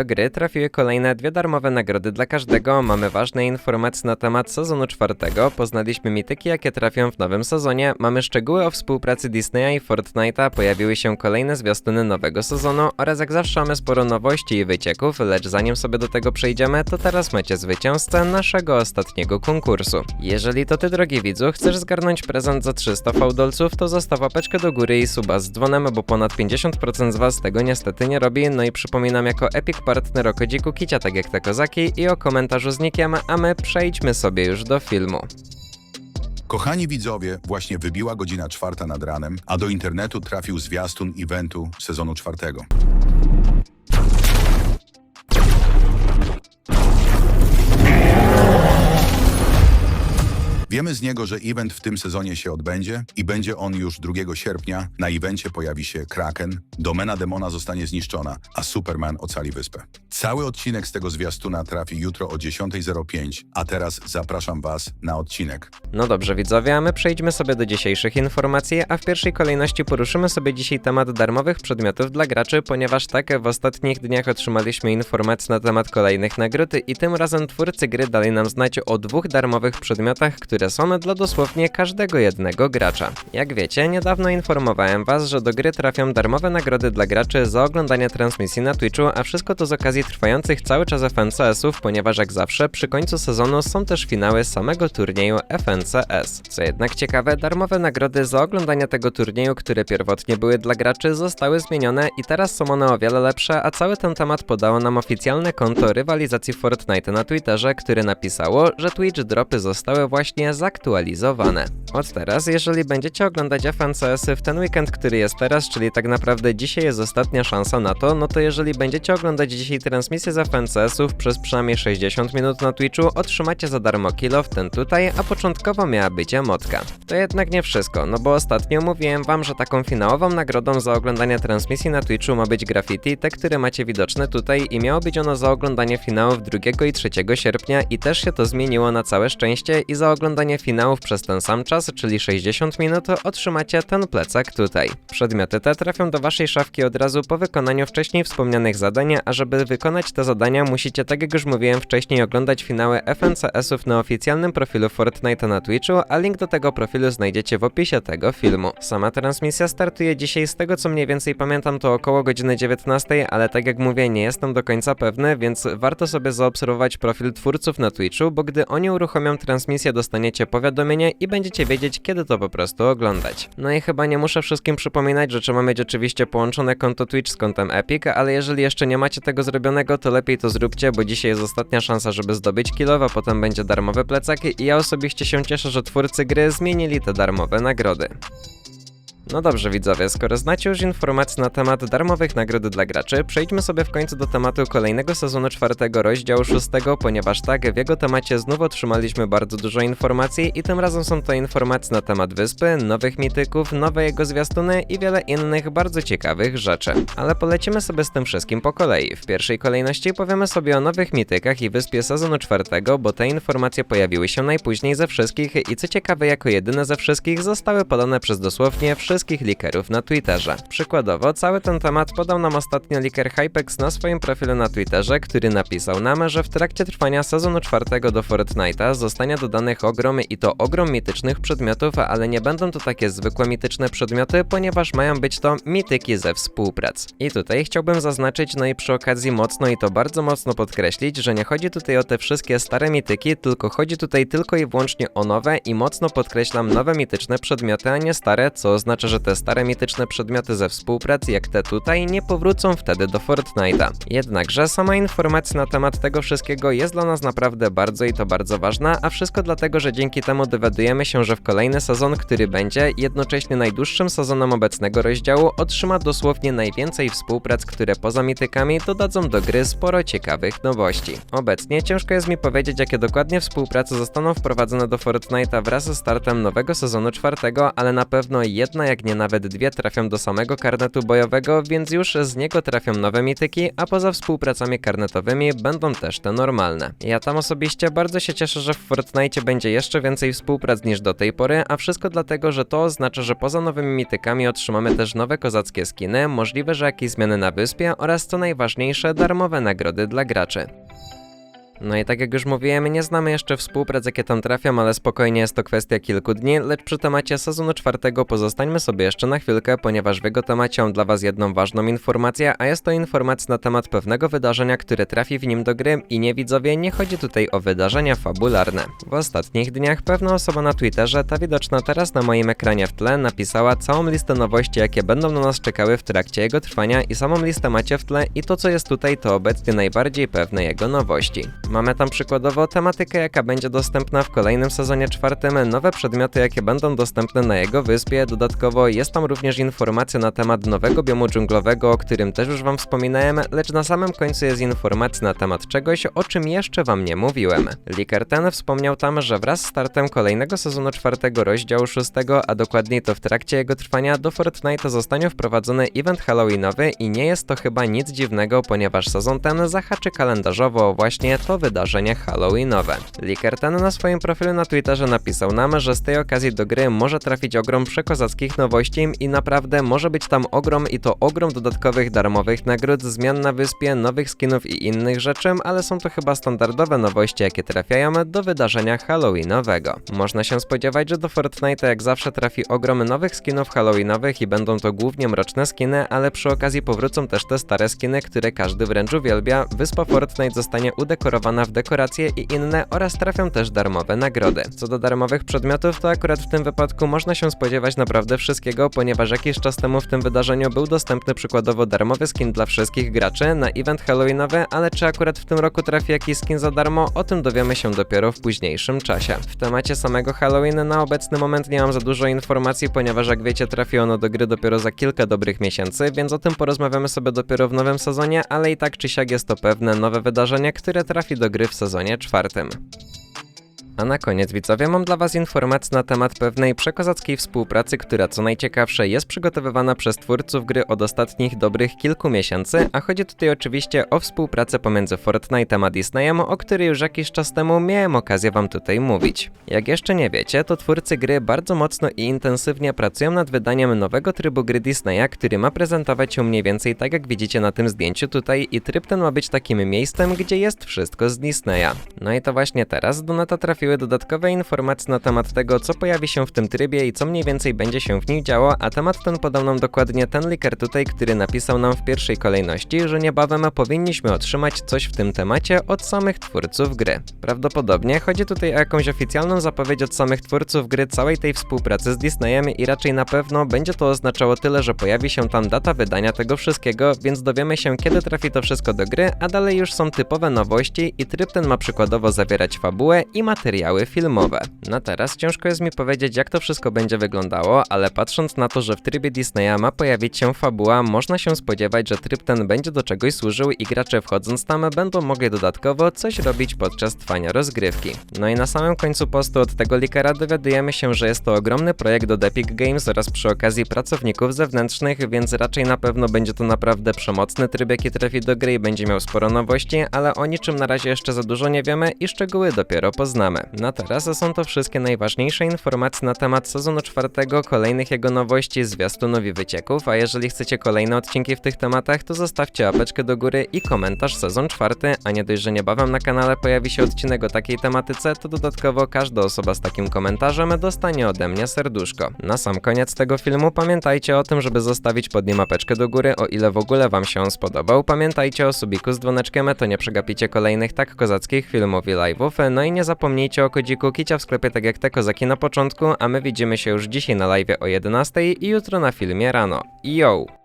Do gry trafiły kolejne dwie darmowe nagrody dla każdego. Mamy ważne informacje na temat sezonu czwartego. Poznaliśmy mityki, jakie trafią w nowym sezonie. Mamy szczegóły o współpracy Disneya i Fortnite'a. Pojawiły się kolejne zwiastuny nowego sezonu oraz jak zawsze mamy sporo nowości i wycieków, lecz zanim sobie do tego przejdziemy, to teraz macie zwycięzcę naszego ostatniego konkursu. Jeżeli to ty, drogi widzu, chcesz zgarnąć prezent za 300 fałdolców, to zostaw łapeczkę do góry i suba z dzwonem, bo ponad 50% z was tego niestety nie robi. No i przypominam jako Epic Partner o kodziku Kicia, tak jak te kozaki i o komentarzu z nikiem, a my przejdźmy sobie już do filmu. Kochani widzowie, właśnie wybiła godzina czwarta nad ranem, a do internetu trafił zwiastun eventu sezonu czwartego. Wiemy z niego, że event w tym sezonie się odbędzie i będzie on już 2 sierpnia. Na evencie pojawi się Kraken, domena demona zostanie zniszczona, a Superman ocali wyspę. Cały odcinek z tego zwiastuna trafi jutro o 10.05, a teraz zapraszam Was na odcinek. No dobrze widzowie, a my przejdźmy sobie do dzisiejszych informacji, a w pierwszej kolejności poruszymy sobie dzisiaj temat darmowych przedmiotów dla graczy, ponieważ tak w ostatnich dniach otrzymaliśmy informacje na temat kolejnych nagród i tym razem twórcy gry dali nam znać o dwóch darmowych przedmiotach, które są dla dosłownie każdego jednego gracza. Jak wiecie, niedawno informowałem was, że do gry trafią darmowe nagrody dla graczy za oglądanie transmisji na Twitchu, a wszystko to z okazji trwających cały czas FNCS-ów, ponieważ jak zawsze przy końcu sezonu są też finały samego turnieju FNCS. Co jednak ciekawe, darmowe nagrody za oglądanie tego turnieju, które pierwotnie były dla graczy, zostały zmienione i teraz są one o wiele lepsze, a cały ten temat podało nam oficjalne konto rywalizacji Fortnite na Twitterze, które napisało, że Twitch dropy zostały właśnie zaktualizowane. Od teraz, jeżeli będziecie oglądać FNCS-y w ten weekend, który jest teraz, czyli tak naprawdę dzisiaj jest ostatnia szansa na to, no to jeżeli będziecie oglądać dzisiaj transmisję z FNCS-ów przez przynajmniej 60 minut na Twitchu, otrzymacie za darmo kilo w ten tutaj, a początkowo miała być emotka. To jednak nie wszystko, no bo ostatnio mówiłem wam, że taką finałową nagrodą za oglądanie transmisji na Twitchu ma być graffiti, te, które macie widoczne tutaj i miało być ono za oglądanie finałów 2 i 3 sierpnia i też się to zmieniło na całe szczęście i za oglądanie finałów przez ten sam czas, czyli 60 minut, otrzymacie ten plecak tutaj. Przedmioty te trafią do waszej szafki od razu po wykonaniu wcześniej wspomnianych zadań, a żeby wykonać te zadania musicie, tak jak już mówiłem wcześniej, oglądać finały FNCS-ów na oficjalnym profilu Fortnite na Twitchu, a link do tego profilu znajdziecie w opisie tego filmu. Sama transmisja startuje dzisiaj, z tego co mniej więcej pamiętam to około godziny 19, ale tak jak mówię nie jestem do końca pewny, więc warto sobie zaobserwować profil twórców na Twitchu, bo gdy oni uruchomią transmisję dostaniecie powiadomienie i będziecie wiedzieć kiedy to po prostu oglądać. No i chyba nie muszę wszystkim przypominać, że trzeba mieć oczywiście połączone konto Twitch z kontem Epic, ale jeżeli jeszcze nie macie tego zrobionego, to lepiej to zróbcie, bo dzisiaj jest ostatnia szansa, żeby zdobyć kilowa, potem będzie darmowy plecak i ja osobiście się cieszę, że twórcy gry zmienili te darmowe nagrody. No dobrze widzowie, skoro znacie już informacje na temat darmowych nagród dla graczy, przejdźmy sobie w końcu do tematu kolejnego sezonu czwartego rozdziału szóstego, ponieważ tak, w jego temacie znów otrzymaliśmy bardzo dużo informacji i tym razem są to informacje na temat wyspy, nowych mityków, nowe jego zwiastuny i wiele innych bardzo ciekawych rzeczy. Ale polecimy sobie z tym wszystkim po kolei. W pierwszej kolejności powiemy sobie o nowych mitykach i wyspie sezonu czwartego, bo te informacje pojawiły się najpóźniej ze wszystkich i co ciekawe jako jedyne ze wszystkich zostały podane przez dosłownie wszystkich likerów na Twitterze. Przykładowo, cały ten temat podał nam ostatnio liker Hypex na swoim profilu na Twitterze, który napisał nam, że w trakcie trwania sezonu czwartego do Fortnite'a zostanie dodanych ogrom i to ogrom mitycznych przedmiotów, ale nie będą to takie zwykłe mityczne przedmioty, ponieważ mają być to mityki ze współprac. I tutaj chciałbym zaznaczyć, no i przy okazji mocno i to bardzo mocno podkreślić, że nie chodzi tutaj o te wszystkie stare mityki, tylko chodzi tutaj tylko i wyłącznie o nowe i mocno podkreślam nowe mityczne przedmioty, a nie stare, co oznacza, że te stare mityczne przedmioty ze współpracy, jak te tutaj, nie powrócą wtedy do Fortnite'a. Jednakże sama informacja na temat tego wszystkiego jest dla nas naprawdę bardzo i to bardzo ważna, a wszystko dlatego, że dzięki temu dowiadujemy się, że w kolejny sezon, który będzie jednocześnie najdłuższym sezonem obecnego rozdziału, otrzyma dosłownie najwięcej współprac, które poza mitykami dodadzą do gry sporo ciekawych nowości. Obecnie ciężko jest mi powiedzieć, jakie dokładnie współprace zostaną wprowadzone do Fortnite'a wraz ze startem nowego sezonu czwartego, ale na pewno jedna jak jak nie nawet dwie trafią do samego karnetu bojowego, więc już z niego trafią nowe mityki, a poza współpracami karnetowymi będą też te normalne. Ja tam osobiście bardzo się cieszę, że w Fortnite będzie jeszcze więcej współprac niż do tej pory, a wszystko dlatego, że to oznacza, że poza nowymi mitykami otrzymamy też nowe kozackie skiny, możliwe, że jakieś zmiany na wyspie oraz co najważniejsze, darmowe nagrody dla graczy. No i tak jak już mówiłem, nie znamy jeszcze współprac, jakie tam trafią, ale spokojnie jest to kwestia kilku dni, lecz przy temacie sezonu czwartego pozostańmy sobie jeszcze na chwilkę, ponieważ w jego temacie mam dla Was jedną ważną informację, a jest to informacja na temat pewnego wydarzenia, które trafi w nim do gry i nie widzowie, nie chodzi tutaj o wydarzenia fabularne. W ostatnich dniach pewna osoba na Twitterze, ta widoczna teraz na moim ekranie w tle, napisała całą listę nowości, jakie będą na nas czekały w trakcie jego trwania i samą listę macie w tle i to co jest tutaj to obecnie najbardziej pewne jego nowości. Mamy tam przykładowo tematykę, jaka będzie dostępna w kolejnym sezonie czwartym, nowe przedmioty, jakie będą dostępne na jego wyspie. Dodatkowo jest tam również informacja na temat nowego biomu dżunglowego, o którym też już wam wspominałem, lecz na samym końcu jest informacja na temat czegoś, o czym jeszcze wam nie mówiłem. Liker ten wspomniał tam, że wraz z startem kolejnego sezonu czwartego rozdziału szóstego, a dokładniej to w trakcie jego trwania, do Fortnite'a zostanie wprowadzony event halloweenowy i nie jest to chyba nic dziwnego, ponieważ sezon ten zahaczy kalendarzowo właśnie to wydarzenie halloweenowe. Liker ten na swoim profilu na Twitterze napisał nam, że z tej okazji do gry może trafić ogrom przekozackich nowości i naprawdę może być tam ogrom i to ogrom dodatkowych darmowych nagród, zmian na wyspie, nowych skinów i innych rzeczy, ale są to chyba standardowe nowości, jakie trafiają do wydarzenia halloweenowego. Można się spodziewać, że do Fortnite'a jak zawsze trafi ogrom nowych skinów halloweenowych i będą to głównie mroczne skiny, ale przy okazji powrócą też te stare skiny, które każdy wręcz uwielbia. Wyspa Fortnite zostanie udekorowana w dekoracje i inne oraz trafią też darmowe nagrody. Co do darmowych przedmiotów, to akurat w tym wypadku można się spodziewać naprawdę wszystkiego, ponieważ jakiś czas temu w tym wydarzeniu był dostępny przykładowo darmowy skin dla wszystkich graczy na event halloweenowy, ale czy akurat w tym roku trafi jakiś skin za darmo, o tym dowiemy się dopiero w późniejszym czasie. W temacie samego Halloween na obecny moment nie mam za dużo informacji, ponieważ jak wiecie trafi ono do gry dopiero za kilka dobrych miesięcy, więc o tym porozmawiamy sobie dopiero w nowym sezonie, ale i tak czy siak jest to pewne nowe wydarzenie, które trafi do gry w sezonie czwartym. A na koniec widzowie mam dla Was informację na temat pewnej przekozackiej współpracy, która co najciekawsze jest przygotowywana przez twórców gry od ostatnich dobrych kilku miesięcy, a chodzi tutaj oczywiście o współpracę pomiędzy Fortnite'em a Disneyem, o której już jakiś czas temu miałem okazję Wam tutaj mówić. Jak jeszcze nie wiecie, to twórcy gry bardzo mocno i intensywnie pracują nad wydaniem nowego trybu gry Disneya, który ma prezentować się mniej więcej tak jak widzicie na tym zdjęciu tutaj i tryb ten ma być takim miejscem, gdzie jest wszystko z Disneya. No i to właśnie teraz do neta dodatkowe informacje na temat tego, co pojawi się w tym trybie i co mniej więcej będzie się w nim działo, a temat ten podał nam dokładnie ten liker tutaj, który napisał nam w pierwszej kolejności, że niebawem powinniśmy otrzymać coś w tym temacie od samych twórców gry. Prawdopodobnie chodzi tutaj o jakąś oficjalną zapowiedź od samych twórców gry całej tej współpracy z Disneyem i raczej na pewno będzie to oznaczało tyle, że pojawi się tam data wydania tego wszystkiego, więc dowiemy się kiedy trafi to wszystko do gry, a dalej już są typowe nowości i tryb ten ma przykładowo zawierać fabułę i filmowe. Na teraz ciężko jest mi powiedzieć jak to wszystko będzie wyglądało, ale patrząc na to, że w trybie Disneya ma pojawić się fabuła, można się spodziewać, że tryb ten będzie do czegoś służył i gracze wchodząc tam będą mogli dodatkowo coś robić podczas trwania rozgrywki. No i na samym końcu postu od tego likera dowiadujemy się, że jest to ogromny projekt od Epic Games oraz przy okazji pracowników zewnętrznych, więc raczej na pewno będzie to naprawdę przemocny tryb, jaki trafi do gry i będzie miał sporo nowości, ale o niczym na razie jeszcze za dużo nie wiemy i szczegóły dopiero poznamy. Na teraz są to wszystkie najważniejsze informacje na temat sezonu czwartego, kolejnych jego nowości, zwiastunów i wycieków, a jeżeli chcecie kolejne odcinki w tych tematach, to zostawcie łapeczkę do góry i komentarz sezon czwarty, a nie dość, że niebawem na kanale pojawi się odcinek o takiej tematyce, to dodatkowo każda osoba z takim komentarzem dostanie ode mnie serduszko. Na sam koniec tego filmu pamiętajcie o tym, żeby zostawić pod nim łapeczkę do góry, o ile w ogóle wam się on spodobał. Pamiętajcie o subiku z dzwoneczkiem, to nie przegapicie kolejnych tak kozackich filmów i live'ów, no i nie zapomnijcie o kodziku kicia w sklepie tak jak te kozaki na początku, a my widzimy się już dzisiaj na live o 11 i jutro na filmie rano. Yo!